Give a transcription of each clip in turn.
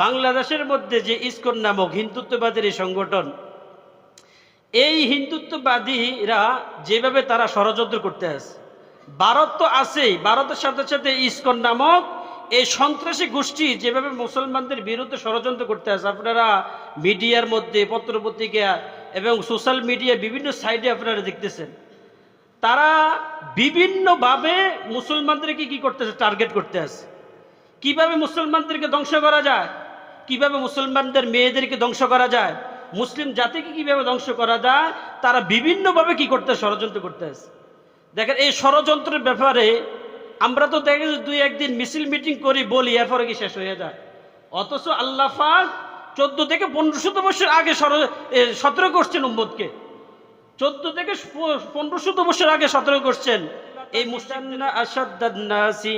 বাংলাদেশের মধ্যে যে ইসকন নামক হিন্দুত্ববাদের এই সংগঠন, এই হিন্দুত্ববাদীরা যেভাবে তারা ষড়যন্ত্র করতে আছে, ভারত তো আছেই, ভারতের সাথে সাথে ইসকন নামক এই সন্ত্রাসী গোষ্ঠী যেভাবে মুসলমানদের বিরুদ্ধে ষড়যন্ত্র করতে আছে, আপনারা মিডিয়ার মধ্যে, পত্রপত্রিকা এবং সোশ্যাল মিডিয়া বিভিন্ন সাইডে আপনারা দেখতেছেন, তারা বিভিন্নভাবে মুসলমানদেরকে কি করতেছে টার্গেট করতে আছে। কীভাবে মুসলমানদেরকে ধ্বংস করা যায়? কীভাবে মুসলমানদের মেয়েদেরকে ধ্বংস করা যায়? মুসলিম জাতিকে কীভাবে ধ্বংস করা যায়? তারা বিভিন্নভাবে কি করতে, ষড়যন্ত্র করতে আছে। দেখেন, এই ষড়যন্ত্রের ব্যাপারে আমরা তো দেখে দুই একদিন মিছিল মিটিং করি, বলি, এরপরে কি শেষ হয়ে যায়? অথচ আল্লাহ পাক চোদ্দ থেকে পনেরো শত বছর আগে সতেরো করছেন উম্মদকে চোদ্দ থেকে পনেরো শত বছর আগে সতেরো করছেন। এই আসাদ্দান্নাসি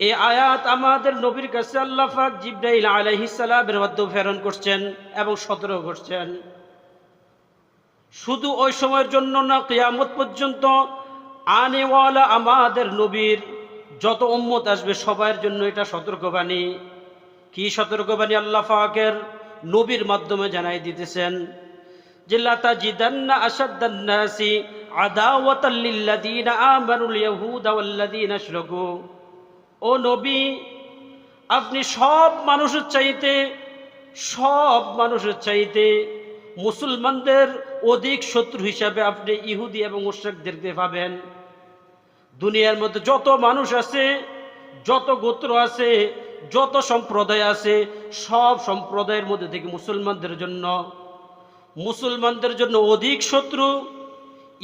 এই আয়াত আমাদের নবীর কাছে করছেন এবং সতর্ক করছেন। শুধু ওই সময়ের জন্য না, কিয়ামত পর্যন্ত আনেওয়ালা আমাদের নবীর যত উম্মত আসবে সবার জন্য এটা সতর্কবাণী। কি সতর্কবাণী আল্লাহ পাকের নবীর মাধ্যমে জানাই দিতেছেন? যে লাতা জিদান্না আসাদ্দান্নাসি আদাওয়াতাল লিল্লাযীনা আমানুল ইয়াহুদা ওয়াল্লাযীনা আশরাকু। ও নবী, আপনি সব মানুষের চাইতে, সব মানুষের চাইতে মুসলমানদের অধিক শত্রু হিসাবে আপনি ইহুদি এবং মুশ্রিকদেরকে পাবেন। দুনিয়ার মধ্যে যত মানুষ আছে, যত গোত্র আছে, যত সম্প্রদায় আছে, সব সম্প্রদায়ের মধ্যে থেকে মুসলমানদের জন্য মুসলমানদের জন্য অধিক শত্রু,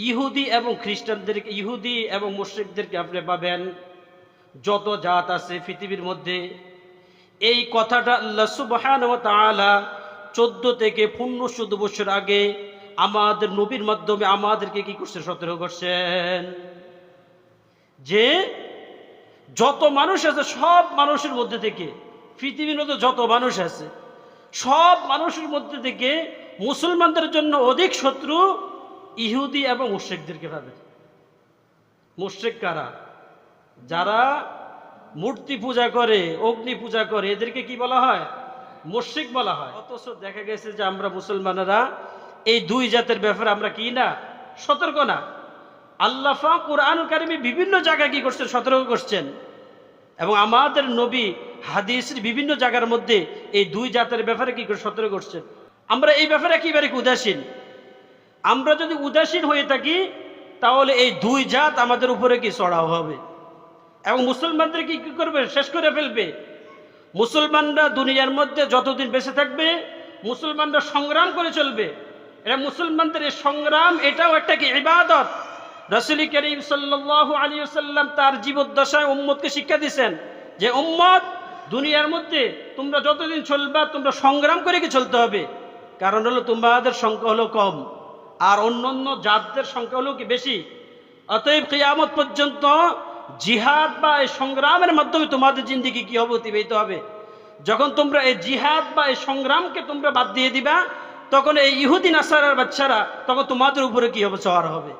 ইহুদি এবং খ্রিস্টানদেরকে ইহুদি এবং মুশ্রিকদেরকে আপনি পাবেন। যত জাত আছে পৃথিবীর মধ্যে, এই কথাটা আল্লাহ সুবহান চোদ্দ থেকে পনেরোশো চোদ্দ বছর আগে আমাদের নবীর মাধ্যমে আমাদেরকে কি করছে, সতর্ক করছেন? যে যত মানুষ আছে, সব মানুষের মধ্যে থেকে, পৃথিবীর মধ্যে যত মানুষ আছে, সব মানুষের মধ্যে থেকে মুসলমানদের জন্য অধিক শত্রু ইহুদি এবং মুশ্রিকদেরকে পাবে মুশ্রিক কারা? যারা মূর্তি পূজা করে, অগ্নি পূজা করে, এদেরকে কি বলা হয়? মুশ্রিক বলা হয়। অথচ দেখা গেছে যে আমরা মুসলমানেরা এই দুই জাতের ব্যাপারে আমরা কি না? সতর্ক না। আল্লাফা কোরআন কারিমে বিভিন্ন জায়গায় কি করছেন? সতর্ক করছেন। এবং আমাদের নবী হাদিসের বিভিন্ন জায়গার মধ্যে এই দুই জাতের ব্যাপারে কি করে সতর্ক করছেন? আমরা এই ব্যাপারে একেবারে উদাসীন। আমরা যদি উদাসীন হয়ে থাকি, তাহলে এই দুই জাত আমাদের উপরে কি চড়াও হবে? এবং মুসলমানদের কি কি করবে? শেষ করে ফেলবে। মুসলমানরা দুনিয়ার মধ্যে যতদিন বেঁচে থাকবে, মুসলমানরা সংগ্রাম করে চলবে। এটা মুসলমানদের এই সংগ্রাম, এটাও একটা কি ইবাদত? রসুল করিম সাল্লাহ আলী সাল্লাম তার জীবদ্দশায় উম্মতকে শিক্ষা দিচ্ছেন যে, উম্মত, দুনিয়ার মধ্যে তোমরা যতদিন চলবা, তোমরা সংগ্রাম করে কি চলতে হবে? কারণ হলো তোমাদের সংখ্যা হলো কম, আর অন্য অন্য জাতদের সংখ্যা হলো কি বেশি? অতএব কিয়ামত পর্যন্ত জিহাদ বা এই সংগ্রামের মাধ্যমে তোমাদের জিন্দিগি কি হবে, অতিবাহিত হবে? যখন তোমরা এই জিহাদ বা এই সংগ্রামকে তোমরা বাদ দিয়ে দিবা, তখন এই ইহুদি নাসারার বাচ্চারা, তখন তোমাদের উপরে কি হবে চড় হবে।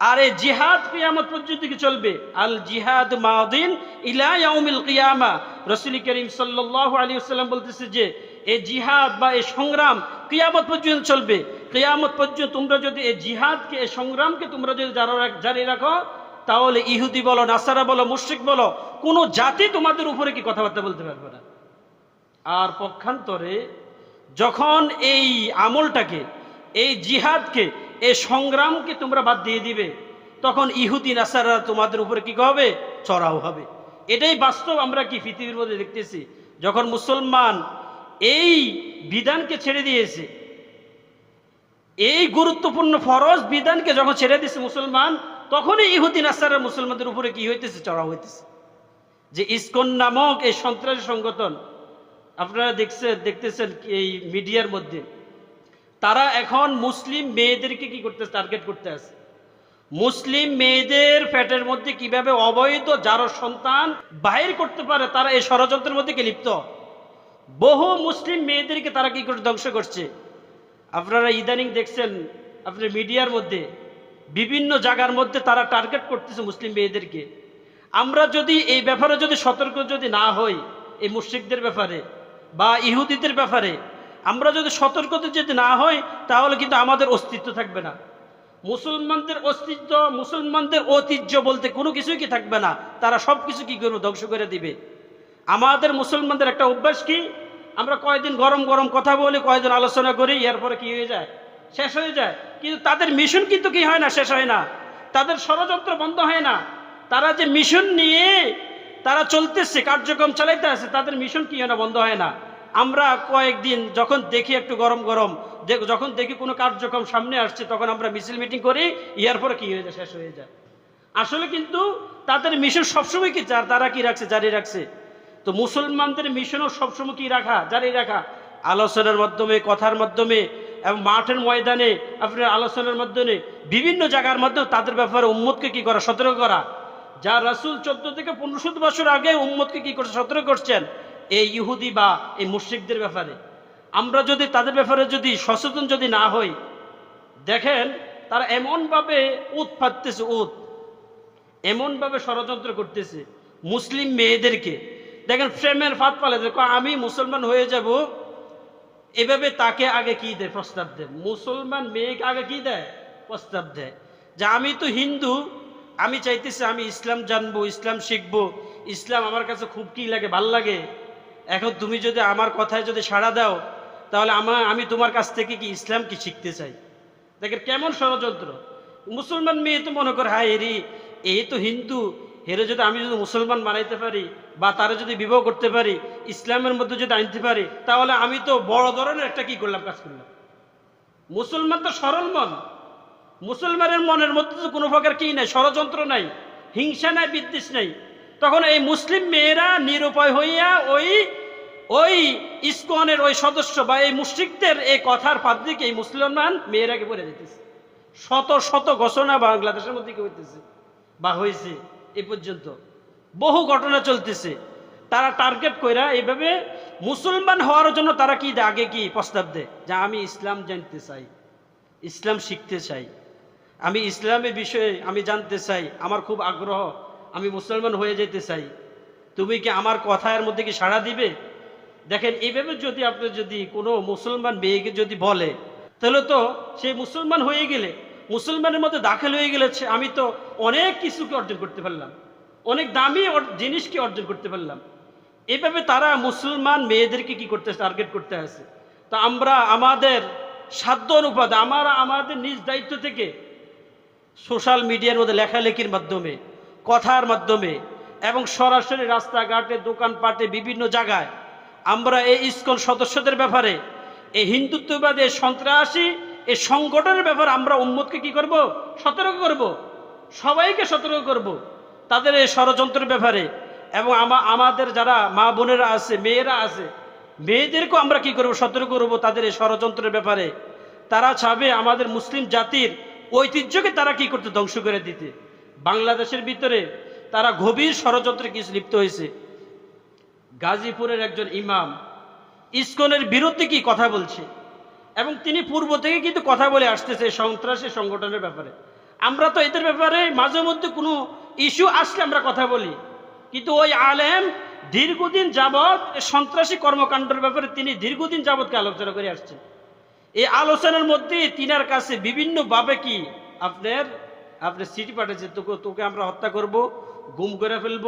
আর এই জিহাদ কিয়ামত পর্যন্ত কি চলবে? আল জিহাদ মাউদিন ইলা ইয়াউমিল কিয়ামা। রাসূল করিম সাল্লাল্লাহু আলাইহি ওয়াসাল্লাম বলতেছে যে এই জিহাদ বা এই সংগ্রাম কিয়ামত পর্যন্ত চলবে। কিয়ামত পর্যন্ত তোমরা যদি এই জিহাদকে এই সংগ্রামকে তোমরা যদি জারি রাখো তাহলে ইহুদি বলো, নাসারা বলো, মুশ্রিক বলো, কোনো জাতি তোমাদের উপরে কি কথাবার্তা বলতে পারবে না। আর পক্ষান্তরে যখন এই আমলটাকে, এই জিহাদকে এই সংগ্রামকে তোমরা বাদ দিয়ে দিবে, তখন ইহুদি, নাসারা তোমাদের উপরে কি হবে? চড়াও হবে। এটাই বাস্তব আমরা কি পৃথিবীর মধ্যে দেখতেছি। যখন মুসলমান এই বিধানকে ছেড়ে দিয়েছে। এই গুরুত্বপূর্ণ ফরজ বিধানকে যখন ছেড়ে দিয়েছে মুসলমান, তখনই ইহুদিন আসারের মুসলমানদের উপরে কি হইতেছে চড়া হইতেছে। যে ইসকন নামক এই সন্ত্রাসী সংগঠন, আপনারা দেখছেন দেখতেছেন এই মিডিয়ার মধ্যে, তারা এখন মুসলিম মেয়েদেরকে কি করতে টার্গেট করতে আছে। মুসলিম মেয়েদের পেটের মধ্যে কীভাবে অবৈধ, যার সন্তান বাহির করতে পারে, তারা এই ষড়যন্ত্রের মধ্যে কি লিপ্ত? বহু মুসলিম মেয়েদেরকে তারা কি করে ধ্বংস করছে? আপনারা ইদানিং দেখছেন, আপনার মিডিয়ার মধ্যে, বিভিন্ন জায়গার মধ্যে তারা টার্গেট করতেছে মুসলিম মেয়েদেরকে। আমরা যদি এই ব্যাপারে যদি সতর্ক যদি না হই, এই মুশ্রিকদের ব্যাপারে বা ইহুদিদের ব্যাপারে, আমরা যদি সতর্কতা যদি না হই, তাহলে কিন্তু আমাদের অস্তিত্ব থাকবে না। মুসলমানদের অস্তিত্ব, মুসলমানদের ঐতিহ্য বলতে কোনো কিছুই কি থাকবে না, তারা সব কিছু কি করবে ধ্বংস করে দিবে? আমাদের মুসলমানদের একটা অভ্যাস কি? আমরা কয়েকদিন গরম গরম কথা বলি কয়েকদিন আলোচনা করি, এরপরে কি হয়ে যায়? শেষ হয়ে যায়। কিন্তু তাদের মিশন কিন্তু কি হয় না? শেষ হয় না। তাদের ষড়যন্ত্র বন্ধ হয় না। তারা যে মিশন নিয়ে তারা চলতেছে, কার্যক্রম চালাইতে আছে, তাদের মিশন কি হয় না? বন্ধ হয় না। আমরা কয়েকদিন যখন দেখি একটু গরম গরম যখন দেখি কোনো কার্যক্রম সামনে আসছে, তখন আমরা মিছিল মিটিং করি ইয়ার পরে কি হয়ে যায়? শেষ হয়ে যায়। আসলে কিন্তু তাদের মিশন সবসময় কি? তারা কি রাখছে? জারি রাখছে। তো মুসলমানদের মিশনও সবসময় কি রাখা? জারি রাখা। আলোচনার মাধ্যমে, কথার মাধ্যমে এবং মাঠের ময়দানে, আপনার আলোচনার মাধ্যমে, বিভিন্ন জায়গার মাধ্যমে তাদের ব্যাপারে উম্মতকে কি করা? সতর্ক করা। যা রাসুল চোদ্দ থেকে পনেরোশো বছর আগে উম্মতকে কি করছে সতর্ক করছেন? এই ইহুদি বা এই মুশ্রিকদের ব্যাপারে। আমরা যদি তাদের ব্যাপারে যদি সচেতন যদি না হই, দেখেন তারা এমনভাবে উৎ ফাটতেছে উৎ এমনভাবে ষড়যন্ত্র করতেছে। মুসলিম মেয়েদেরকে দেখেন প্রেমের ফাঁদ পালে দেখো আমি মুসলমান হয়ে যাব, এভাবে তাকে আগে কি দেয়? প্রস্তাব দেয়। মুসলমান মেয়েকে আগে কি দেয়? প্রস্তাব দেয়। যে আমি তো হিন্দু, আমি চাইতেছি আমি ইসলাম জানব, ইসলাম শিখব। ইসলাম আমার কাছে খুব কি লাগে? ভালো লাগে। এখন তুমি যদি আমার কথায় যদি সাড়া দাও, তাহলে আমার, আমি তোমার কাছ থেকে কি ইসলাম কি শিখতে চাই? দেখেন কেমন ষড়যন্ত্র। মুসলমান মেয়ে তো মনে করে, হায় এরি এই তো হিন্দু হেরে যদি আমি যদি মুসলমান বানাইতে পারি বা তারা যদি বিবাহ করতে পারি, ইসলামের মধ্যে যদি আনতে পারি, তাহলে আমি তো বড় ধরনের একটা কি করলাম, কাজ করলাম। মুসলমান তো সরল মন। মুসলমানের মনের মধ্যে তো কোনো প্রকার কি নাই, ষড়যন্ত্র নাই, হিংসা নাই, বিদ্বেষ নাই। তখন এই মুসলিম মেয়েরা নিরুপায় হইয়া ওই ওই ইস্কনের ওই সদস্য বা এই মুশ্রিকদের এই কথার পাদ্রিকে এই মুসলমান মেয়েরাকে পড়ে দিতেছে। শত শত ঘোষণা বাংলাদেশের মধ্যে কি হইতেছে? বা হয়েছে এ পর্যন্ত। বহু ঘটনা চলতেছে। তারা টার্গেট কইরা এইভাবে মুসলমান হওয়ার জন্য তারা কি আগে কি প্রস্তাব দেয়? যে আমি ইসলাম জানতে চাই, ইসলাম শিখতে চাই। আমি ইসলামের বিষয়ে আমি জানতে চাই, আমার খুব আগ্রহ, আমি মুসলমান হয়ে যেতে চাই। তুমি কি আমার কথার মধ্যে কি সাড়া দিবে? দেখেন, এইভাবে যদি আপনি যদি কোনো মুসলমান মেয়েকে যদি বলে, তাহলে তো সেই মুসলমান হয়ে গেলে, মুসলমানের মধ্যে দাখিল হয়ে গেলে আমি তো অনেক কিছুকে অর্জন করতে পারলাম। অনেক দামি জিনিসকে অর্জন করতে পারলাম। এভাবে তারা মুসলমান মেয়েদেরকে কি করতে টার্গেট করতে আছে তো আমরা আমাদের সাধ্য অনুপাত, আমরা আমাদের নিজ দায়িত্ব থেকে সোশ্যাল মিডিয়ার মধ্যে লেখালেখির মাধ্যমে, কথার মাধ্যমে এবং সরাসরি রাস্তাঘাটে, দোকানপাটে, বিভিন্ন জায়গায় আমরা এই ইস্কন সদস্যদের ব্যাপারে, এই হিন্দুত্ববাদী সন্ত্রাসী, এই সংগঠনের ব্যাপারে আমরা উম্মতকে কি করব? সতর্ক করব। সবাইকে সতর্ক করব তাদের এই ষড়যন্ত্রের ব্যাপারে। এবং আমাদের যারা মা বোনেরা আছে, মেয়েরা আছে, মেয়েদেরকেও আমরা কি করব? সতর্ক করব তাদের এই ষড়যন্ত্রের ব্যাপারে। তারা চাবে আমাদের মুসলিম জাতির ঐতিহ্যকে তারা কি করতে ধ্বংস করে দিতে। বাংলাদেশের ভিতরে তারা গভীর ষড়যন্ত্রে কিছু লিপ্ত হয়েছে। গাজীপুরের একজন ইমাম ইসকনের বিরুদ্ধে কি কথা বলছে? এবং তিনি পূর্ব থেকে কিন্তু কথা বলে আসতেছে সন্ত্রাসী সংগঠনের ব্যাপারে। আমরা তো এদের ব্যাপারে মাঝে মধ্যে কোনো ইস্যু আসলে আমরা কথা বলি। কিন্তু ওই আলেম দীর্ঘদিন যাবৎ সন্ত্রাসী কর্মকাণ্ডের ব্যাপারে তিনি দীর্ঘদিন যাবৎকে আলোচনা করে আসছেন। এই আলোচনার মধ্যে তিনার কাছে বিভিন্ন ভাবে কি আপনার আপনার সিটি পাঠিয়েছে তোকে তোকে আমরা হত্যা করব, গুম করে ফেলব।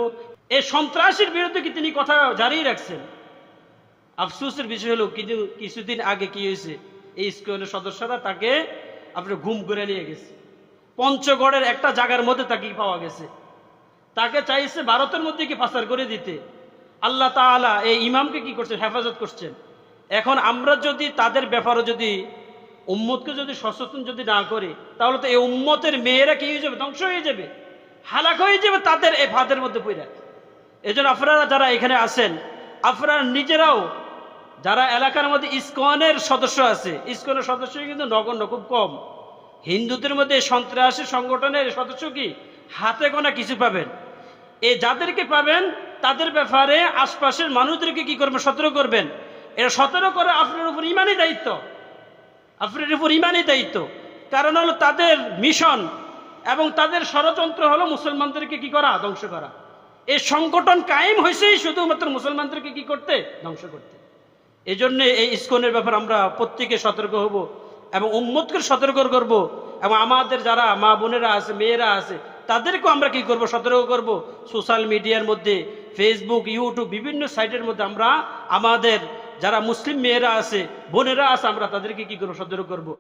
এই সন্ত্রাসীর বিরুদ্ধে কি তিনি কথা জারি রাখছেন? আফসোসের বিষয় হলো, কিন্তু কিছুদিন আগে কি হয়েছে? এই ইস্কনের সদস্যরা তাকে আপনার গুম করে নিয়ে গেছে। পঞ্চগড়ের একটা জায়গার মধ্যে তাকে পাওয়া গেছে। তাকে চাইছে ভারতের মধ্যে কি পাচার করে দিতে। আল্লাহ তাআলা এই ইমামকে কি করছেন? হেফাজত করছেন। এখন আমরা যদি তাদের ব্যাপারে যদি উম্মতকে যদি সচেতন যদি না করি, তাহলে তো এই উম্মতের মেয়েরা কি হয়ে যাবে? ধ্বংস হয়ে যাবে। হালাক হয়ে যাবে তাদের এই ফাঁদের মধ্যে পড়ে। এই জন্য আপনারা যারা এখানে আছেন, আপনারা নিজেরাও যারা এলাকার মধ্যে ইসকনের সদস্য আছে, ইসকনের সদস্য কিন্তু নগণ্য, খুব কম। হিন্দুদের মধ্যে সন্ত্রাসী সংগঠনের সদস্য কি? হাতে গোনা কিছু পাবেন। এ যাদেরকে পাবেন, তাদের ব্যাপারে আশপাশের মানুষদেরকে কি করবেন? সতর্ক করবেন। এটা সতর্ক করে আপনার উপর ইমানই দায়িত্ব। আপনার উপর ইমানই দায়িত্ব। কারণ হলো তাদের মিশন এবং তাদের ষড়যন্ত্র হলো মুসলমানদেরকে কি করা? ধ্বংস করা। এই সংগঠন কায়েম হয়েছেই শুধুমাত্র মুসলমানদেরকে কি করতে? ধ্বংস করতে। এই জন্য এই ইস্কনের ব্যাপার আমরা প্রত্যেকে সতর্ক হব। এবং উম্মতকে সতর্ক করব এবং আমাদের যারা মা বোনেরা আছে, মেয়েরা আছে, তাদেরকেও আমরা কি করব? সতর্ক করব? সোশ্যাল মিডিয়ার মধ্যে, ফেসবুক, ইউটিউব, বিভিন্ন সাইটের মধ্যে আমরা আমাদের যারা মুসলিম মেয়েরা আছে, বোনেরা আছে, আমরা তাদেরকে কি করব? সতর্ক করব।